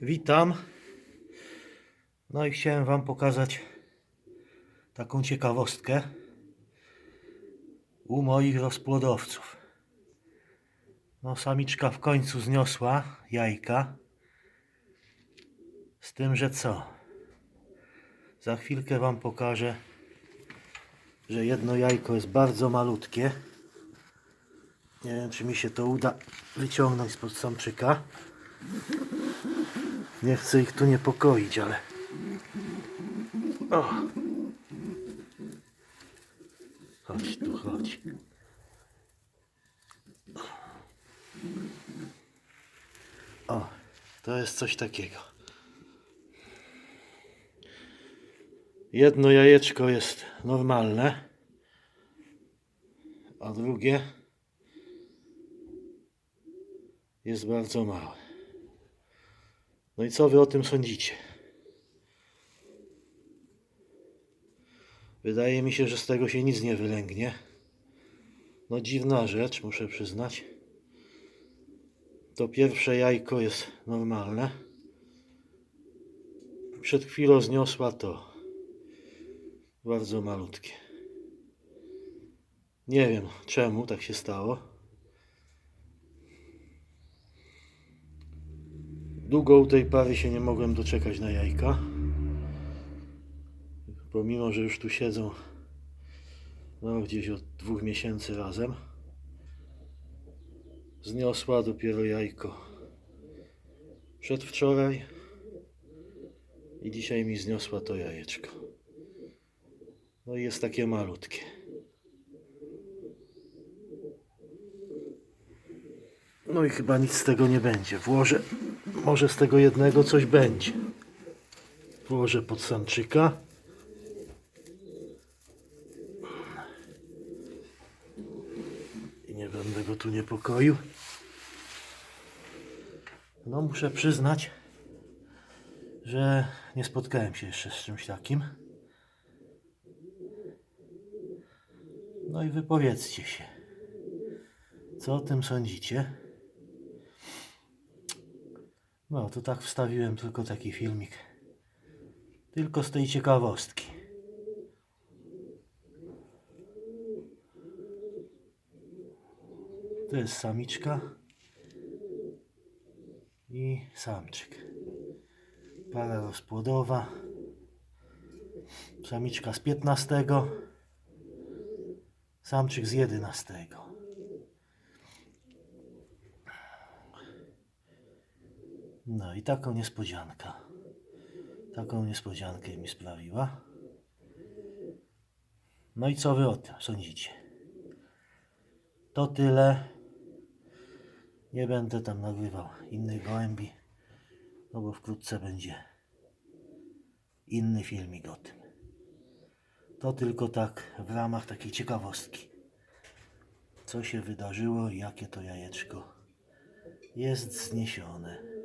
Witam. No i chciałem Wam pokazać taką ciekawostkę u moich rozpłodowców. No, samiczka w końcu zniosła jajka. Z tym, że co? Za chwilkę Wam pokażę, że jedno jajko jest bardzo malutkie. Nie wiem, czy mi się to uda wyciągnąć spod samczyka. Nie chcę ich tu niepokoić, ale. O. Chodź tu, chodź. O, to jest coś takiego. Jedno jajeczko jest normalne, a drugie jest bardzo małe. No i co wy o tym sądzicie? Wydaje mi się, że z tego się nic nie wylęgnie. No dziwna rzecz, muszę przyznać. To pierwsze jajko jest normalne. Przed chwilą zniosła to bardzo malutkie. Nie wiem czemu tak się stało. Długo u tej pary się nie mogłem doczekać na jajka. Pomimo, że już tu siedzą no, gdzieś od dwóch miesięcy razem. Zniosła dopiero jajko przedwczoraj i dzisiaj mi zniosła to jajeczko. No i jest takie malutkie. No i chyba nic z tego nie będzie. Włożę, może z tego jednego coś będzie. Włożę pod samczyka. I nie będę go tu niepokoił. No muszę przyznać, że nie spotkałem się jeszcze z czymś takim. No i wypowiedzcie się. Co o tym sądzicie? No, to tak wstawiłem tylko taki filmik. Tylko z tej ciekawostki. To jest samiczka i samczyk. Para rozpłodowa. Samiczka z 15, samczyk z 11. No i taką niespodziankę. Taką niespodziankę mi sprawiła. No i co wy o tym sądzicie? To tyle. Nie będę tam nagrywał innych gołębi, no bo wkrótce będzie inny filmik o tym. To tylko tak w ramach takiej ciekawostki. Co się wydarzyło i jakie to jajeczko jest zniesione.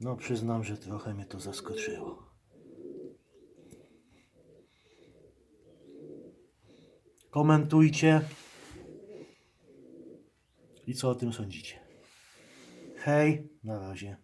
No przyznam, że trochę mnie to zaskoczyło. Komentujcie. I co o tym sądzicie? Hej, na razie.